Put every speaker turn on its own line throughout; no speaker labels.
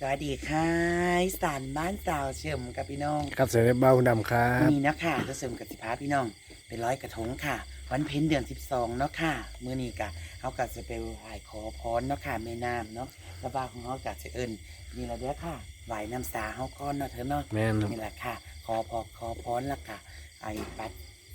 สวัสดีค่ะอีสานบ้านสาวเฉิมกับพี่น้อง
ครับเสด็จเบ้าดำครั
วัน
บ
นี้เนาะค่ะจะเสริมกับสิพาพี่น้องเป็นร้อยกระทงค่ะ วันเพ็ญเดือน12เนาะค่ะมื้อนี้กะเขากะจะไปไหว้ขอพรเนาะค่ะแม่น้ำเนาะแล้วบ้านของเขากะจะเอิ้นนี่ละเด้อค่ะไหว้น้ำสาเฮาก่อนเนาะเธอเนาะ
แม่นครับ
นี่แหละค่ะ ขอพอขอพรและค่ะ ไอ้ปัด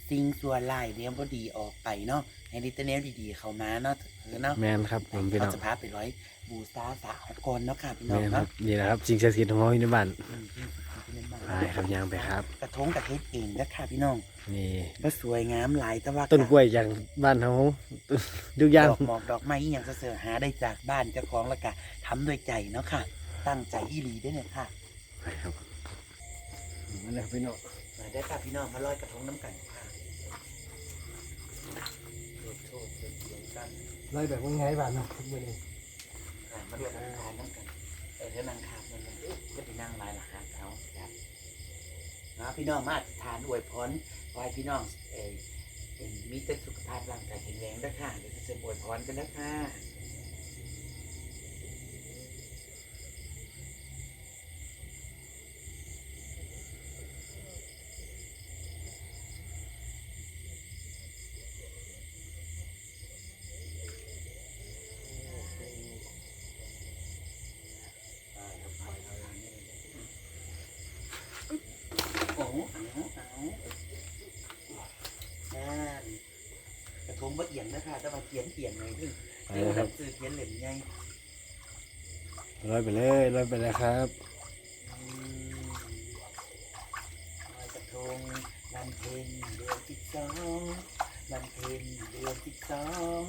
สิ่งสัวไล่เลี้ยงบ่ดีออกไปเนาะให้ดิเตอร์เนลดีๆ เข้ามาเนาะเธอเนาะ
แม่นครับผมพี่น้
เรา
อง
จะพาไปร้อยบูชาสาหกรเนาะค่ะพี่น้อ
แม่
ง
นครั
เนาะ
บนี่แหละครับสิ่งศักดิ์สิทธิ์ของเราอยู่ในบ้าน
อืมที่ที่เป็นบ้าน
ไปครับย่างไปครับ
กระทงกระเทศเองนะค่ะพี่น้อง
นี่
ก็สวยงามหลายแต่ว่า
ต้นกล้วยอย่างบ้านเขาทุกอย่าง
ดอกหมอกดอกไม้อหย่างเสือๆหาได้จากบ้านเจ้าของแล้วก็ทำด้วยใจเนาะค่ะ ตั้งใจอีหลีด้วยเนี่ยค่ะ
ไปครับมาเลยพี่น้อง
มาได้อค่ะพี่น้องมาลอยกระทงน้ำกันค่ะโทษโทษเสียงกัน
ไล่แบบง่ายๆบ้านเนาะทุกมื้อนี้
ค่ะมาลอยกระทานน้ำกันเออเธอนั่งขาบมันเลยก็ไปนั่งลายหลักหาเขาครับนะพี่น้องมาทานอวยพรขอให้พี่น้องเออมีแต่สุขภาพร่างกายแข็งแรงด้วยค่ะเดี๋ยวจะเสริมอวยพรกันนะค่ะ กระทงบะเอียงนะคะแต่ว่าเขียนเอียงเลยด้วย
ไป
เดี๋ยว
แล้วค
เรา
รับ
ซื้อเขียนเหล่มใหญ่
ร้อยไปเลยร้อยไปเลยครับ
อืมลอยกระทงวันเพ็ญเดือนสิบสองวันเพ็ญเดือนสิบสอง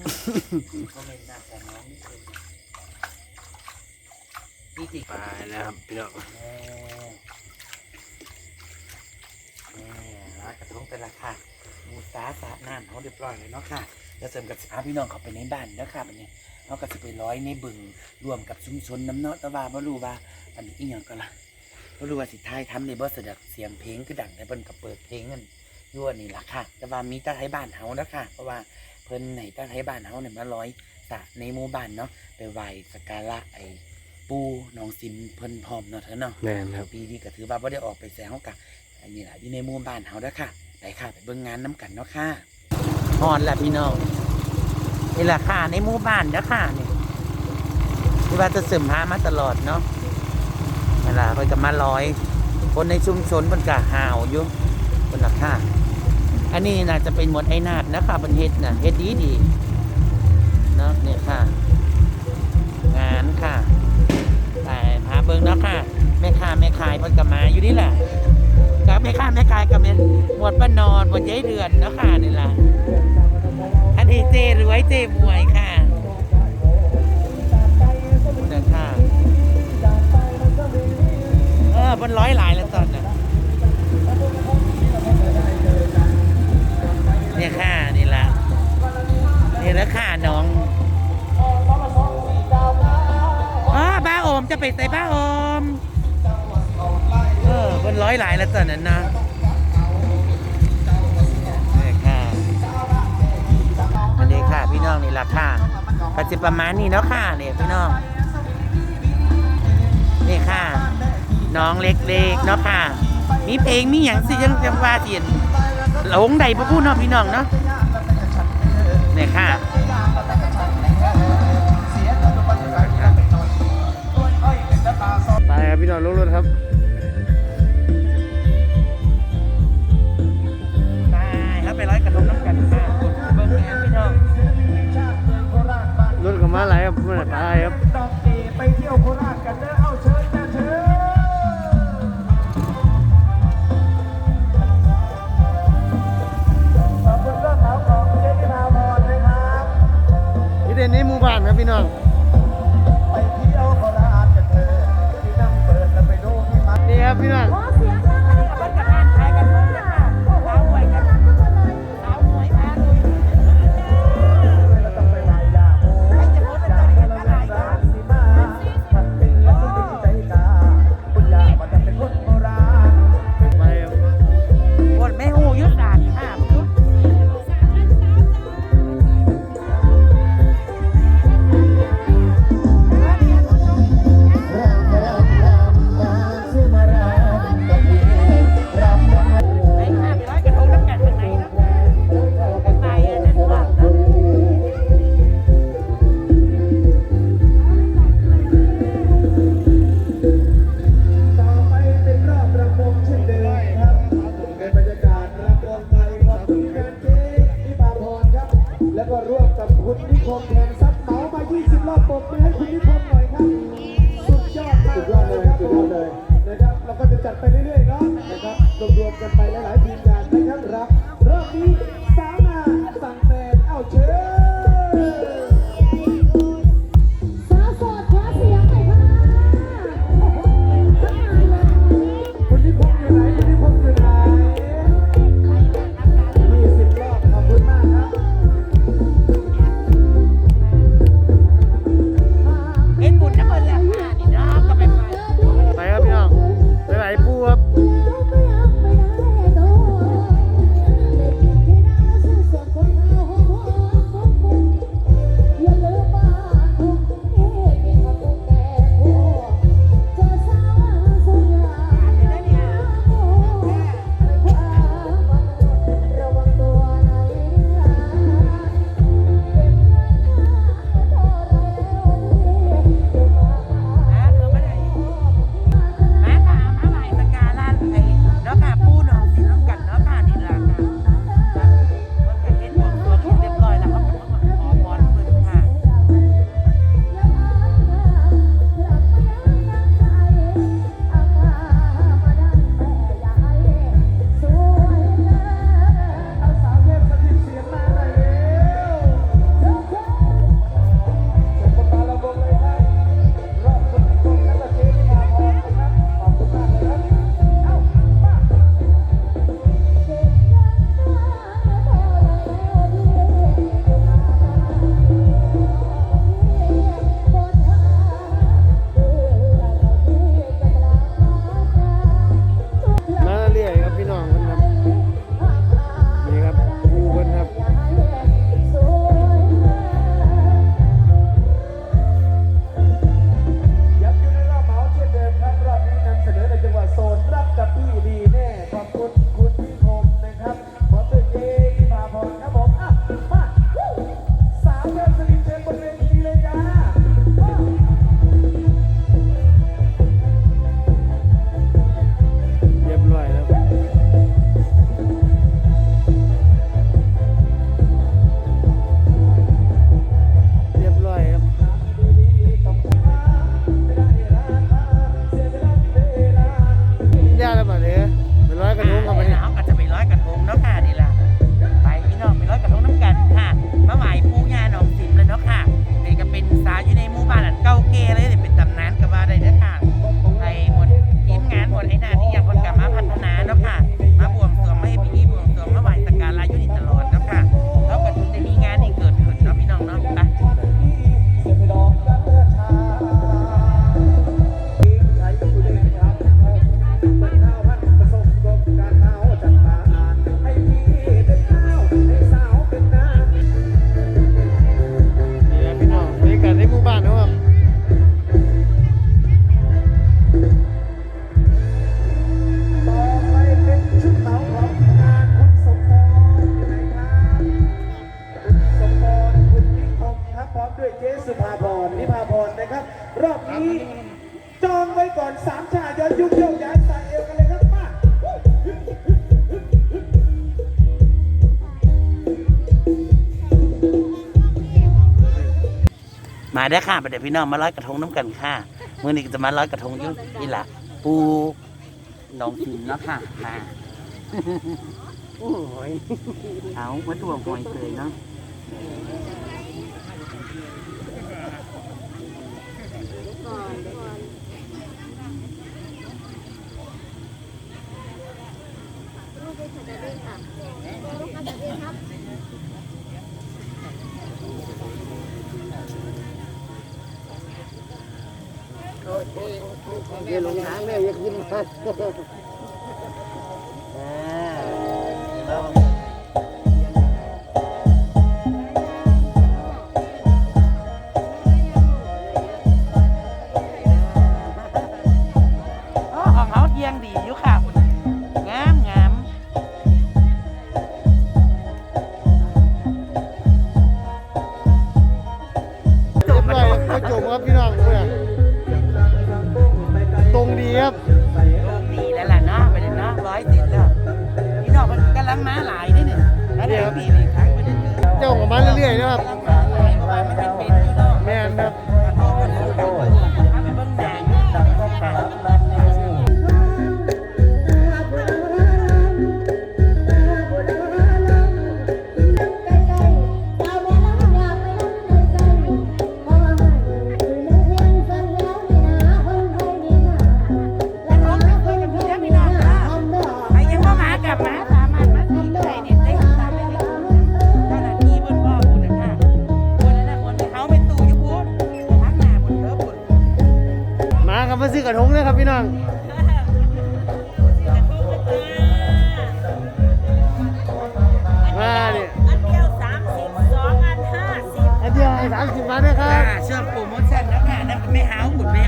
ก็ไม่น่าจะน้องนี่คือนี่จริง
ไปแล้วครับพี่น้อง
แม่แม่ร้านกระทงแต่ละค่ะ บูสาสาน้ำเขาเรียบร้อยเลยเนาะค่ะแล้วเสริมกับอาพี่น้องเขาไปในบ้านเนาะค่ะบันนี้เขาก็จะไปร้อยในบึงรวมกับชุมชนน้ำเนาะแต่ว่าไม่รู้ว่าอันนี้อีหยังก็ละไม่รู้ว่าสิท้ายทำในบ่สะดักเสียงเพลงคือดังแต่เพิ่นก็เปิดเพลงกันยั่วนี่ล่ะค่ะ แต่ว่ามีตาไทยบ้านเฮาเนาะค่ะ เพราะว่าเพิ่นไหนตาไทยบ้านเฮาเนี่ยมาร้อยสระในหมู่บ้านเนาะไปไหว้สักการะไอ้ปูน้องสิมเพิ่นพร้อมเนาะเธอเนาะ
แม่นครับ
ปีนี้ก็ถือว่าไ่ได้ออกไปแซวกับอันนี้แหละอยู่ในหมู่บ้านเฮาเด้อค่ะ ไปค่ะไปเบิ่งงานน้ำกันเนาะค่ะฮอนแหละพี่น้องนี่แหละค่ะในหมู่บ้านเด้อค่ะนี่ที่ว่าจะเสริมหามาตลอดเนาะนี่แหละเพิ่นกมาลอย คนในชุมชนเพิ่นก็หาวอยู่เพิ่นละค่ะอันนี้น่าจะเป็นหมดไอ้นาดนะคะเพิ่นเฮ็ดน่ะเฮ็ดดีดีเนาะเนี่ยค่ะ งานค่ะไปพาเบิ่งเนาะค่ะแม่ค้าแม่ขายเพิ่นก็มาอยู่นี่แหละ แม่ค้าแม่ขายก็เป็นหมวดป้านอนหมวดยายเดือนเนาะค่ะนี่ล่ะอันนี้เจรวยเจมวยค่ะ จะประมาณนี้เนาะค่ะนี่ยพี่น้องนี่ค่ะ น้องเล็กๆเนาะค่ะ มีเพลงมีอย่างสิยังจำว่าเสียนหลงใดพระพูดเนาะพี่น้องเนาะนี่ค่ะ
ไปครับพี่น้องลงรถครับ มาหลายครับเมื่อไหร่ไปครับ
ดอกตีไปเที่ยวโคราชกันเด้อเอาเชิญจ้าเชิญขอบคุณเรื่องราวของเจนิพาพรนะครับ
นี่เด่นนี้หมู่บ้านครับพี่น้อง
ไปเที่ยวโคราชกันเถอะที่นั่งเปิดแล้วไปดูที่มัน
นี่ครับพี่น้อง
มา
ได้ค่ะ
ประเดี๋ยวพี่น้องมาลอยกระทงน้ำกันค่ะมื่อนี้ก็จะมาลอยกระทงอยุ่อีหละปูน้องกินเนาะค่ะมาโอ้ยเอามาตัวหอยเคยเนาะ
เดี๋ยวลงน้ำแม่ยังขึ้นมา
อ่าแล้วอ๋อของเขาเทียงดีอยู่ค่ะคุณงามงาม
จบเลยจบครับพี่น้อง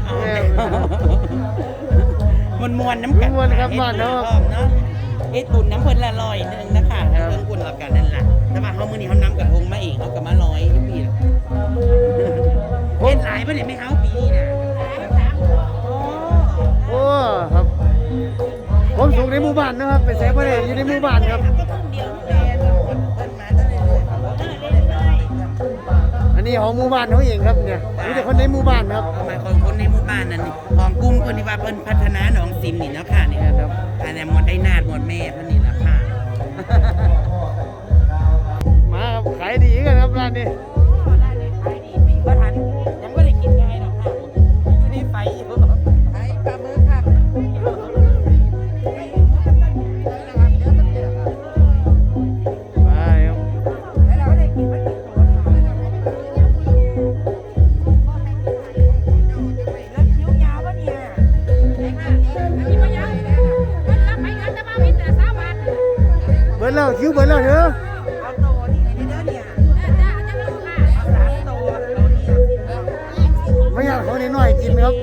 ม่เอา
เล
ยม
วน
ม
วนๆน้ำกัน
ม่วนๆครับบ้านเนาะ
เนาะเอ็ดตุนน้ำเพิ่นละลอยหนึงนะคะถ้าเพิ่นอุ่นแล้วกันนั่นแหละแต่ว่าเขามื้อนี้เขานำกระทงมาเองเขาก็มาลอยทุกปีละเฮ็ดหลายบ่เนี่ยไม่หาวปีนี้น่ะโอ้
โอ้ครับ ผมสูงในหมู่บ้านนะครับ เป็นแสงประเดอยู่ในหมู่บ้านครับ
ก็ต้องเดียวแฟนเพิ่นมาตั้งแต่เลย
อันนี้ของหมู่บ้านเขาเองครับเนี่ยมีแต่คนในหมู่บ้านครับ
เอามาคนคนในหมู่ บ้านนั้นของกุ้มคนที่ว่าเพิ่นพัฒนาหนองซิมนี่เนาะค่ะนี่ครับอันนี้หมดได้นาดหมดแม่เพิ่นนี่ละค่ะ
มาครับขายดีกันครับร้านนี้
แล้วคิวเบิ
ร์ดแล้วเถอะ
เอาโตนี่ให้ได้เด้อเนี่ย
จ้าจะรู้ค่ะ
เอาสามโตเอาเนี่ย
ไม่อยากเขาหน่อยกินครับ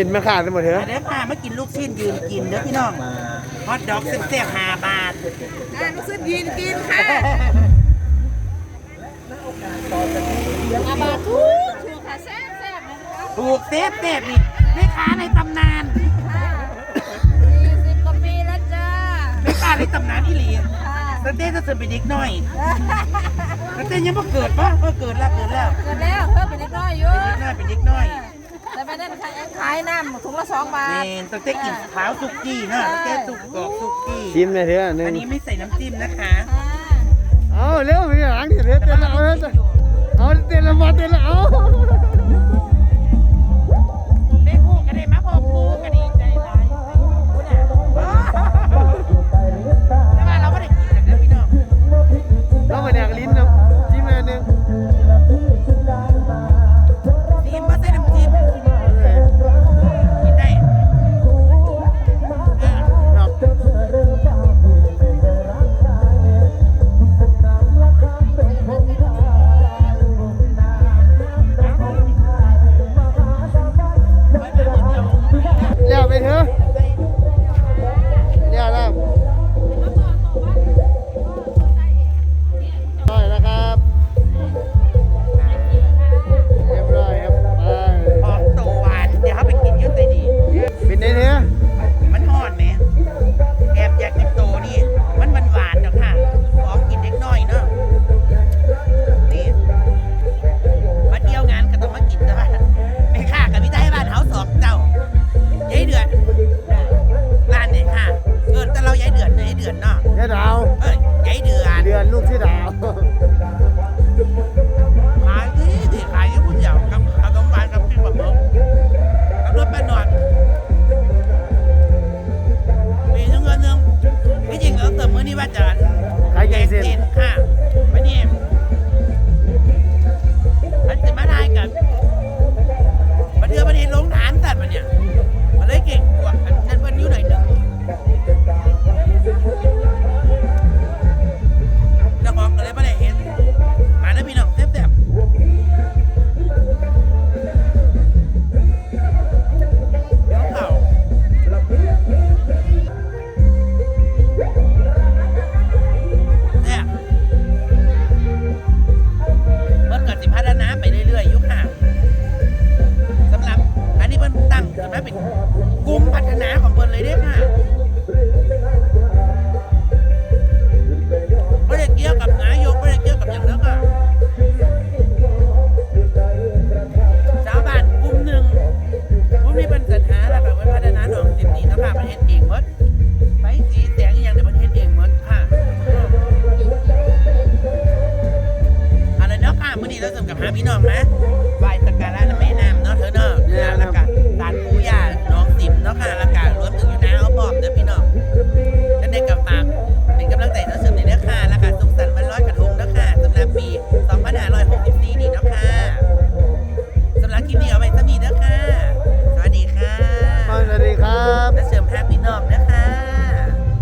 มิน
ม่ขาด
เลยหมดเถอะ
เดี๋
อะ
ยวพามากินลูกชิ้นยืนกินเด้อพี่น้องฮอทดอกเสียบๆห้าบาท
ลูกศิษย์ยืนกินค่ะอาบาทุกถูกค่ะแซ่บแซ่บนะคะ
ถูกเซฟเซฟนี่แม่ค้าในตำนาน
สี่สิบกว่าปีแล้วจ้า
แม่ค้าในตำนานอีหลีตั้งแต่จะเสร็จไปเด็กน้อยตั้งแต่ยังไม่เกิดปะเออเกิดแล้วเกิดแล้ว
เกิดแล้วเพิ่มเป็นเล็กน้อยอยู่
เป็นเด็กน้อยเป็นเด็กน้อย
ไปนั่นขายน้ำถุงละสองบา
เม
ท
นตั้งแต่กินเท้าสุกี้นะตั้งแต่สุกกรอบสุกี้
ชิมเลยเถอะหนึ่
อัน
ง
นี้ไม่ใส่น้ำจิ้มนะคะ
เอาเร็วมีหลังเดี๋ยวเต้นแล้วเอาเต้นเอาเต้นแล้วมาเต้นแล้วเอา